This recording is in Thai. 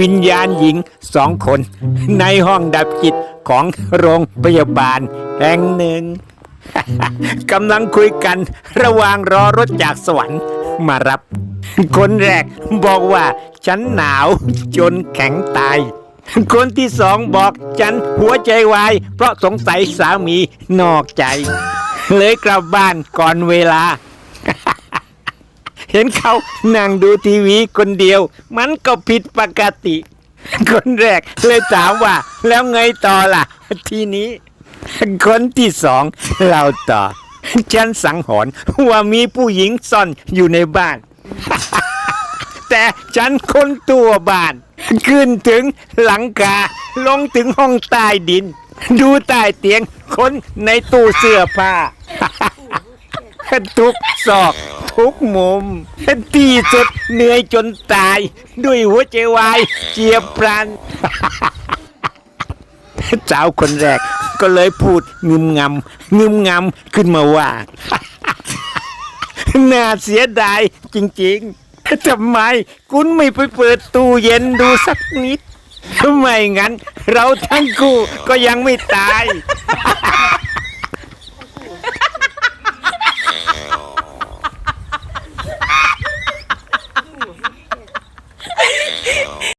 วิญญาณหญิงสองคน ในห้องดับจิตของโรงพยาบาลแห่งหนึ่ง กำลังคุยกันระหว่างรอรถจากสวรรค์มารับ คนแรกบอกว่าฉันหนาวจนแข็งตาย คนที่สองบอกฉันหัวใจวาย เพราะสงสัยสามีนอกใจ เลยกลับบ้านก่อนเวลา ห็นเขานั่งดูทีวีคนเดียว มันก็ผิดปกติ คนแรกเลยถามว่า แล้วไงต่อล่ะ ทีนี้ คนที่สองเล่าต่อ ฉันสังหรณ์ว่ามีผู้หญิงซ่อนอยู่ในบ้าน แต่ฉันคนตัวบ้าน ขึ้นถึงหลังคาลงถึงห้องใต้ดิน ดูใต้เตียงคนในตู้เสื้อผ้า ทุกซอก ทุกมุมที่สุดเหนื่อยจนตาย ด้วยหัวใจวายเจียบพลันสาวคนแรกก็เลยพูดงึมงำงึมงำขึ้นมาว่า น่าเสียดายจริงๆทำไมคุณไม่ไปเปิดตู้เย็นดูสักนิดทำไมงั้น เราทั้งคู่ก็ยังไม่ตาย